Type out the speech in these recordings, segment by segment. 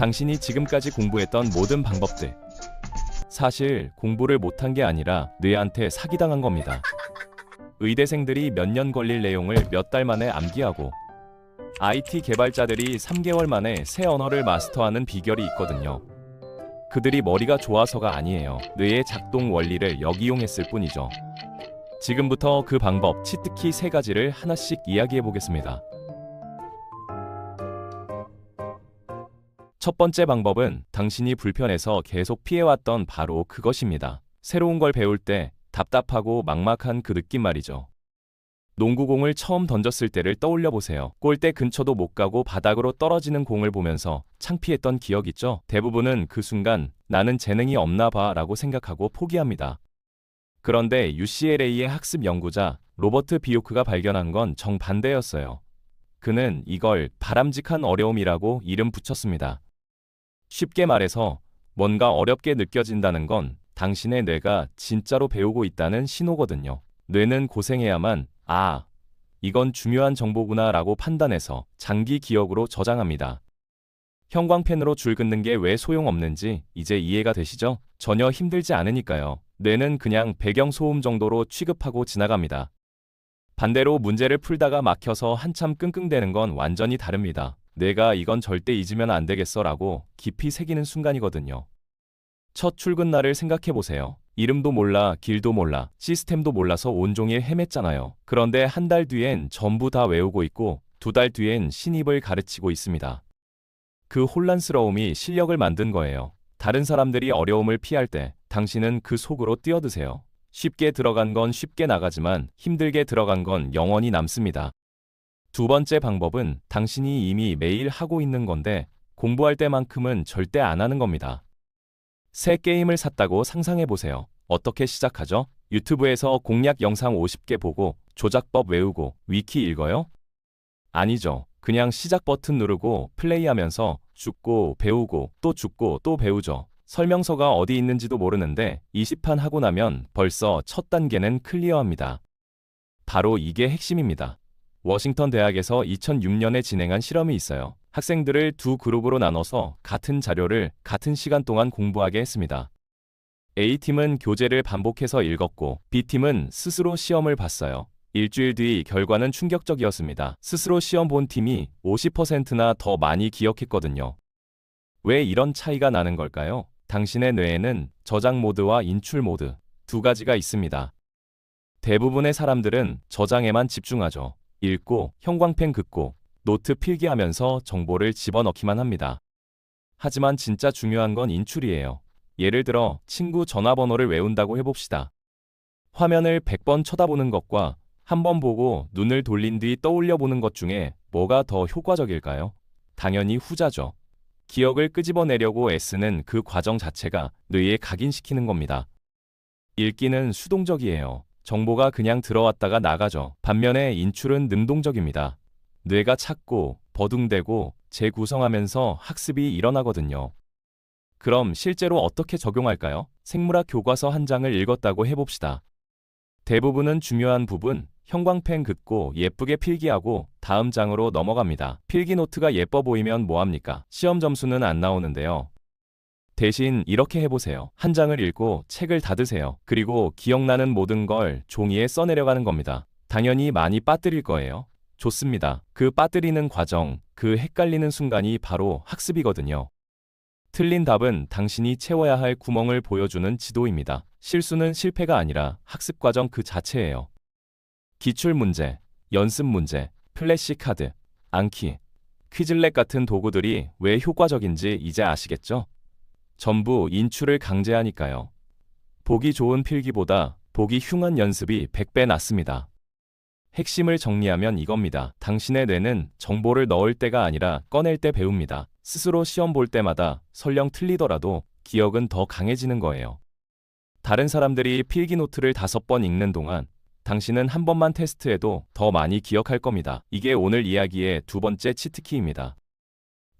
당신이 지금까지 공부했던 모든 방법들. 사실 공부를 못한 게 아니라 뇌한테 사기당한 겁니다. 의대생들이 몇 년 걸릴 내용을 몇 달 만에 암기하고 IT 개발자들이 3개월 만에 새 언어를 마스터하는 비결이 있거든요. 그들이 머리가 좋아서가 아니에요. 뇌의 작동 원리를 역이용했을 뿐이죠. 지금부터 그 방법, 치트키 세 가지를 하나씩 이야기해 보겠습니다. 첫 번째 방법은 당신이 불편해서 계속 피해왔던 바로 그것입니다. 새로운 걸 배울 때 답답하고 막막한 그 느낌 말이죠. 농구공을 처음 던졌을 때를 떠올려 보세요. 골대 근처도 못 가고 바닥으로 떨어지는 공을 보면서 창피했던 기억 있죠? 대부분은 그 순간 나는 재능이 없나 봐 라고 생각하고 포기합니다. 그런데 UCLA의 학습 연구자 로버트 비오크가 발견한 건 정반대였어요. 그는 이걸 바람직한 어려움이라고 이름 붙였습니다. 쉽게 말해서 뭔가 어렵게 느껴진다는 건 당신의 뇌가 진짜로 배우고 있다는 신호거든요. 뇌는 고생해야만 아, 이건 중요한 정보구나 라고 판단해서 장기 기억으로 저장합니다. 형광펜으로 줄 긋는 게 왜 소용없는지 이제 이해가 되시죠? 전혀 힘들지 않으니까요. 뇌는 그냥 배경 소음 정도로 취급하고 지나갑니다. 반대로 문제를 풀다가 막혀서 한참 끙끙대는 건 완전히 다릅니다. 내가 이건 절대 잊으면 안 되겠어 라고 깊이 새기는 순간이거든요. 첫 출근 날을 생각해 보세요. 이름도 몰라, 길도 몰라, 시스템도 몰라서 온종일 헤맸잖아요. 그런데 한 달 뒤엔 전부 다 외우고 있고 두 달 뒤엔 신입을 가르치고 있습니다. 그 혼란스러움이 실력을 만든 거예요. 다른 사람들이 어려움을 피할 때 당신은 그 속으로 뛰어드세요. 쉽게 들어간 건 쉽게 나가지만 힘들게 들어간 건 영원히 남습니다. 두 번째 방법은 당신이 이미 매일 하고 있는 건데 공부할 때만큼은 절대 안 하는 겁니다. 새 게임을 샀다고 상상해 보세요. 어떻게 시작하죠? 유튜브에서 공략 영상 50개 보고 조작법 외우고 위키 읽어요? 아니죠. 그냥 시작 버튼 누르고 플레이하면서 죽고 배우고 또 죽고 또 배우죠. 설명서가 어디 있는지도 모르는데 20판 하고 나면 벌써 첫 단계는 클리어합니다. 바로 이게 핵심입니다. 워싱턴 대학에서 2006년에 진행한 실험이 있어요. 학생들을 두 그룹으로 나눠서 같은 자료를 같은 시간 동안 공부하게 했습니다. A팀은 교재를 반복해서 읽었고 B팀은 스스로 시험을 봤어요. 일주일 뒤 결과는 충격적이었습니다. 스스로 시험 본 팀이 50%나 더 많이 기억했거든요. 왜 이런 차이가 나는 걸까요? 당신의 뇌에는 저장 모드와 인출 모드 두 가지가 있습니다. 대부분의 사람들은 저장에만 집중하죠. 읽고 형광펜 긋고 노트 필기하면서 정보를 집어넣기만 합니다. 하지만 진짜 중요한 건 인출이에요. 예를 들어 친구 전화번호를 외운다고 해봅시다. 화면을 100번 쳐다보는 것과 한 번 보고 눈을 돌린 뒤 떠올려 보는 것 중에 뭐가 더 효과적일까요? 당연히 후자죠. 기억을 끄집어내려고 애쓰는 그 과정 자체가 뇌에 각인시키는 겁니다. 읽기는 수동적이에요. 정보가 그냥 들어왔다가 나가죠. 반면에 인출은 능동적입니다. 뇌가 찾고 버둥대고 재구성하면서 학습이 일어나거든요. 그럼 실제로 어떻게 적용할까요? 생물학 교과서 한 장을 읽었다고 해봅시다. 대부분은 중요한 부분, 형광펜 긋고 예쁘게 필기하고 다음 장으로 넘어갑니다. 필기 노트가 예뻐 보이면 뭐합니까? 시험 점수는 안 나오는데요. 대신 이렇게 해보세요. 한 장을 읽고 책을 닫으세요. 그리고 기억나는 모든 걸 종이에 써내려가는 겁니다. 당연히 많이 빠뜨릴 거예요. 좋습니다. 그 빠뜨리는 과정, 그 헷갈리는 순간이 바로 학습이거든요. 틀린 답은 당신이 채워야 할 구멍을 보여주는 지도입니다. 실수는 실패가 아니라 학습 과정 그 자체예요. 기출 문제, 연습 문제, 플래시 카드,暗키, 퀴즐렛 같은 도구들이 왜 효과적인지 이제 아시겠죠? 전부 인출을 강제하니까요. 보기 좋은 필기보다 보기 흉한 연습이 100배 낫습니다. 핵심을 정리하면 이겁니다. 당신의 뇌는 정보를 넣을 때가 아니라 꺼낼 때 배웁니다. 스스로 시험 볼 때마다 설령 틀리더라도 기억은 더 강해지는 거예요. 다른 사람들이 필기 노트를 다섯 번 읽는 동안 당신은 한 번만 테스트해도 더 많이 기억할 겁니다. 이게 오늘 이야기의 두 번째 치트키입니다.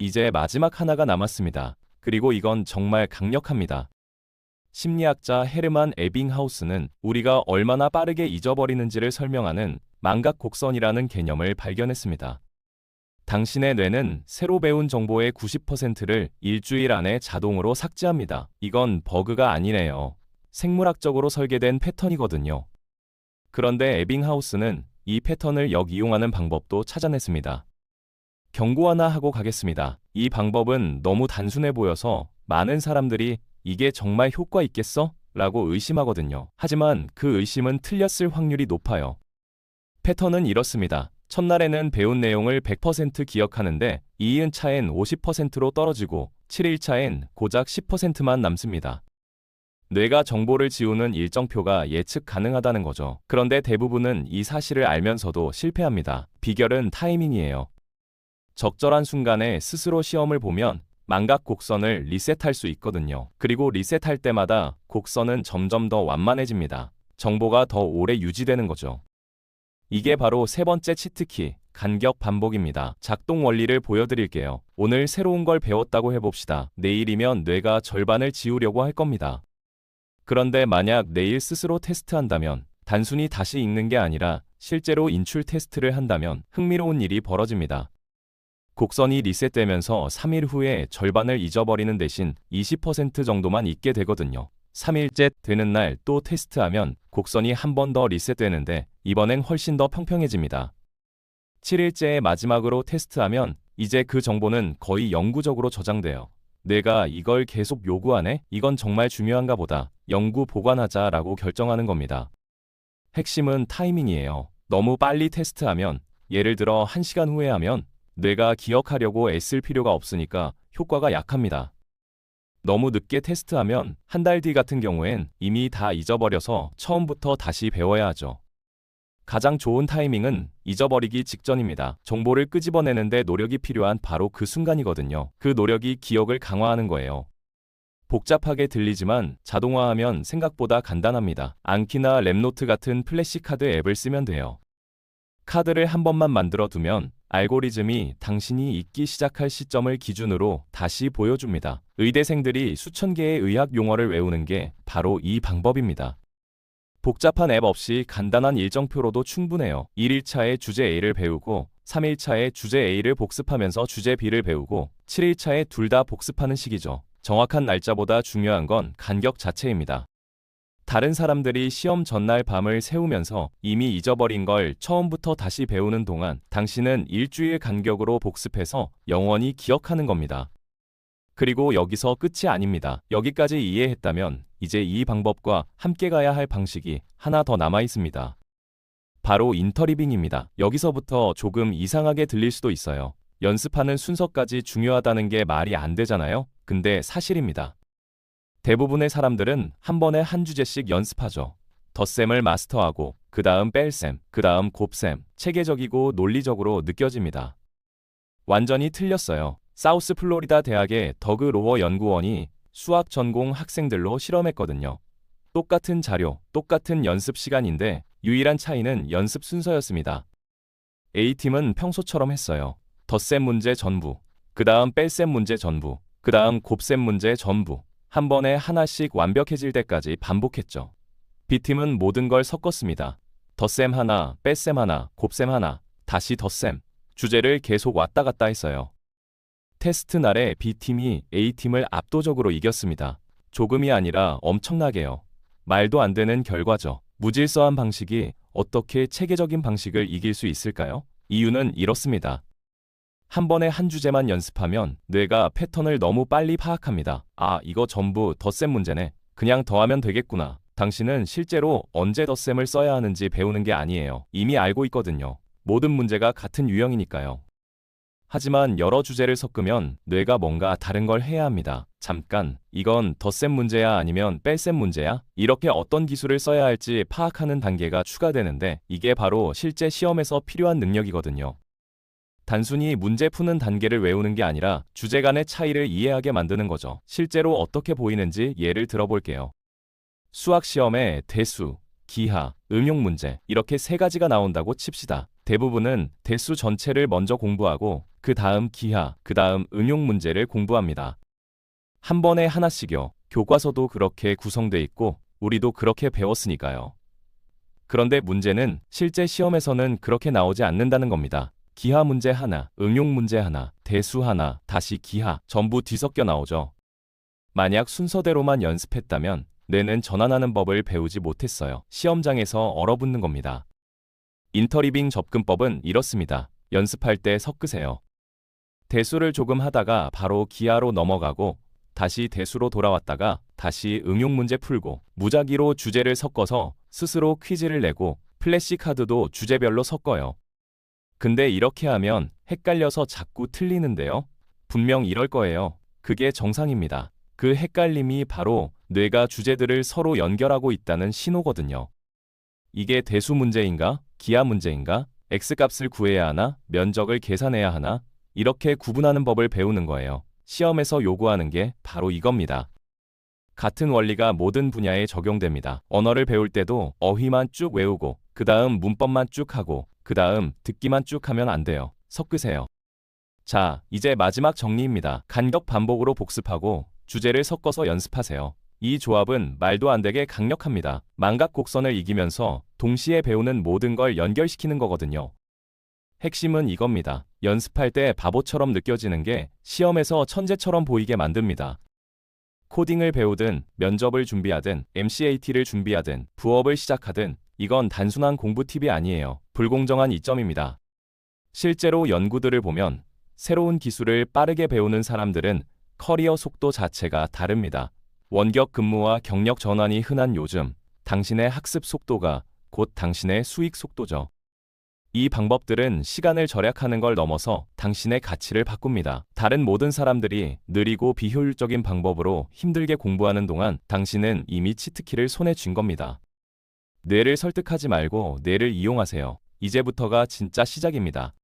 이제 마지막 하나가 남았습니다. 그리고 이건 정말 강력합니다. 심리학자 헤르만 에빙하우스는 우리가 얼마나 빠르게 잊어버리는지를 설명하는 망각 곡선이라는 개념을 발견했습니다. 당신의 뇌는 새로 배운 정보의 90%를 일주일 안에 자동으로 삭제합니다. 이건 버그가 아니네요. 생물학적으로 설계된 패턴이거든요. 그런데 에빙하우스는 이 패턴을 역이용하는 방법도 찾아냈습니다. 경고 하나 하고 가겠습니다. 이 방법은 너무 단순해 보여서 많은 사람들이 이게 정말 효과 있겠어? 라고 의심하거든요. 하지만 그 의심은 틀렸을 확률이 높아요. 패턴은 이렇습니다. 첫날에는 배운 내용을 100% 기억하는데 2인 차엔 50%로 떨어지고 7일 차엔 고작 10%만 남습니다. 뇌가 정보를 지우는 일정표가 예측 가능하다는 거죠. 그런데 대부분은 이 사실을 알면서도 실패합니다. 비결은 타이밍이에요. 적절한 순간에 스스로 시험을 보면 망각 곡선을 리셋할 수 있거든요. 그리고 리셋할 때마다 곡선은 점점 더 완만해집니다. 정보가 더 오래 유지되는 거죠. 이게 바로 세 번째 치트키, 간격 반복입니다. 작동 원리를 보여드릴게요. 오늘 새로운 걸 배웠다고 해봅시다. 내일이면 뇌가 절반을 지우려고 할 겁니다. 그런데 만약 내일 스스로 테스트한다면 단순히 다시 읽는 게 아니라 실제로 인출 테스트를 한다면 흥미로운 일이 벌어집니다. 곡선이 리셋되면서 3일 후에 절반을 잊어버리는 대신 20% 정도만 잊게 되거든요. 3일째 되는 날 또 테스트하면 곡선이 한 번 더 리셋되는데 이번엔 훨씬 더 평평해집니다. 7일째에 마지막으로 테스트하면 이제 그 정보는 거의 영구적으로 저장돼요. 내가 이걸 계속 요구하네? 이건 정말 중요한가 보다. 영구 보관하자 라고 결정하는 겁니다. 핵심은 타이밍이에요. 너무 빨리 테스트하면 예를 들어 1시간 후에 하면 뇌가 기억하려고 애쓸 필요가 없으니까 효과가 약합니다. 너무 늦게 테스트하면 한 달 뒤 같은 경우엔 이미 다 잊어버려서 처음부터 다시 배워야 하죠. 가장 좋은 타이밍은 잊어버리기 직전입니다. 정보를 끄집어내는데 노력이 필요한 바로 그 순간이거든요. 그 노력이 기억을 강화하는 거예요. 복잡하게 들리지만 자동화하면 생각보다 간단합니다. 안키나 랩노트 같은 플래시카드 앱을 쓰면 돼요. 카드를 한 번만 만들어 두면 알고리즘이 당신이 읽기 시작할 시점을 기준으로 다시 보여줍니다. 의대생들이 수천 개의 의학 용어를 외우는 게 바로 이 방법입니다. 복잡한 앱 없이 간단한 일정표로도 충분해요. 1일차에 주제 A를 배우고 3일차에 주제 A를 복습하면서 주제 B를 배우고 7일차에 둘 다 복습하는 시기죠. 정확한 날짜보다 중요한 건 간격 자체입니다. 다른 사람들이 시험 전날 밤을 새우면서 이미 잊어버린 걸 처음부터 다시 배우는 동안 당신은 일주일 간격으로 복습해서 영원히 기억하는 겁니다. 그리고 여기서 끝이 아닙니다. 여기까지 이해했다면 이제 이 방법과 함께 가야 할 방식이 하나 더 남아 있습니다. 바로 인터리빙입니다. 여기서부터 조금 이상하게 들릴 수도 있어요. 연습하는 순서까지 중요하다는 게 말이 안 되잖아요? 근데 사실입니다. 대부분의 사람들은 한 번에 한 주제씩 연습하죠. 덧셈을 마스터하고 그 다음 뺄셈, 그 다음 곱셈, 체계적이고 논리적으로 느껴집니다. 완전히 틀렸어요. 사우스 플로리다 대학의 더그 로워 연구원이 수학 전공 학생들로 실험했거든요. 똑같은 자료, 똑같은 연습 시간인데 유일한 차이는 연습 순서였습니다. A팀은 평소처럼 했어요. 덧셈 문제 전부, 그 다음 뺄셈 문제 전부, 그 다음 곱셈 문제 전부, 한 번에 하나씩 완벽해질 때까지 반복했죠. B팀은 모든 걸 섞었습니다. 덧셈 하나, 뺄셈 하나, 곱셈 하나, 다시 덧셈. 주제를 계속 왔다 갔다 했어요. 테스트 날에 B팀이 A팀을 압도적으로 이겼습니다. 조금이 아니라 엄청나게요. 말도 안 되는 결과죠. 무질서한 방식이 어떻게 체계적인 방식을 이길 수 있을까요? 이유는 이렇습니다. 한 번에 한 주제만 연습하면 뇌가 패턴을 너무 빨리 파악합니다. 아, 이거 전부 덧셈 문제네. 그냥 더하면 되겠구나. 당신은 실제로 언제 덧셈을 써야 하는지 배우는 게 아니에요. 이미 알고 있거든요. 모든 문제가 같은 유형이니까요. 하지만 여러 주제를 섞으면 뇌가 뭔가 다른 걸 해야 합니다. 잠깐, 이건 덧셈 문제야 아니면 뺄셈 문제야? 이렇게 어떤 기술을 써야 할지 파악하는 단계가 추가되는데 이게 바로 실제 시험에서 필요한 능력이거든요. 단순히 문제 푸는 단계를 외우는 게 아니라 주제 간의 차이를 이해하게 만드는 거죠. 실제로 어떻게 보이는지 예를 들어볼게요. 수학 시험에 대수, 기하, 응용 문제 이렇게 세 가지가 나온다고 칩시다. 대부분은 대수 전체를 먼저 공부하고 그 다음 기하, 그 다음 응용 문제를 공부합니다. 한 번에 하나씩요. 교과서도 그렇게 구성돼 있고 우리도 그렇게 배웠으니까요. 그런데 문제는 실제 시험에서는 그렇게 나오지 않는다는 겁니다. 기하 문제 하나, 응용 문제 하나, 대수 하나, 다시 기하, 전부 뒤섞여 나오죠. 만약 순서대로만 연습했다면 뇌는 전환하는 법을 배우지 못했어요. 시험장에서 얼어붙는 겁니다. 인터리빙 접근법은 이렇습니다. 연습할 때 섞으세요. 대수를 조금 하다가 바로 기하로 넘어가고 다시 대수로 돌아왔다가 다시 응용 문제 풀고 무작위로 주제를 섞어서 스스로 퀴즈를 내고 플래시 카드도 주제별로 섞어요. 근데 이렇게 하면 헷갈려서 자꾸 틀리는데요. 분명 이럴 거예요. 그게 정상입니다. 그 헷갈림이 바로 뇌가 주제들을 서로 연결하고 있다는 신호거든요. 이게 대수 문제인가? 기하 문제인가? x값을 구해야 하나? 면적을 계산해야 하나? 이렇게 구분하는 법을 배우는 거예요. 시험에서 요구하는 게 바로 이겁니다. 같은 원리가 모든 분야에 적용됩니다. 언어를 배울 때도 어휘만 쭉 외우고 그 다음 문법만 쭉 하고 그 다음 듣기만 쭉 하면 안 돼요. 섞으세요. 자, 이제 마지막 정리입니다. 간격 반복으로 복습하고 주제를 섞어서 연습하세요. 이 조합은 말도 안 되게 강력합니다. 망각 곡선을 이기면서 동시에 배우는 모든 걸 연결시키는 거거든요. 핵심은 이겁니다. 연습할 때 바보처럼 느껴지는 게 시험에서 천재처럼 보이게 만듭니다. 코딩을 배우든 면접을 준비하든 MCAT를 준비하든 부업을 시작하든 이건 단순한 공부 팁이 아니에요. 불공정한 이점입니다. 실제로 연구들을 보면 새로운 기술을 빠르게 배우는 사람들은 커리어 속도 자체가 다릅니다. 원격 근무와 경력 전환이 흔한 요즘, 당신의 학습 속도가 곧 당신의 수익 속도죠. 이 방법들은 시간을 절약하는 걸 넘어서 당신의 가치를 바꿉니다. 다른 모든 사람들이 느리고 비효율적인 방법으로 힘들게 공부하는 동안 당신은 이미 치트키를 손에 쥔 겁니다. 뇌를 설득하지 말고 뇌를 이용하세요. 이제부터가 진짜 시작입니다.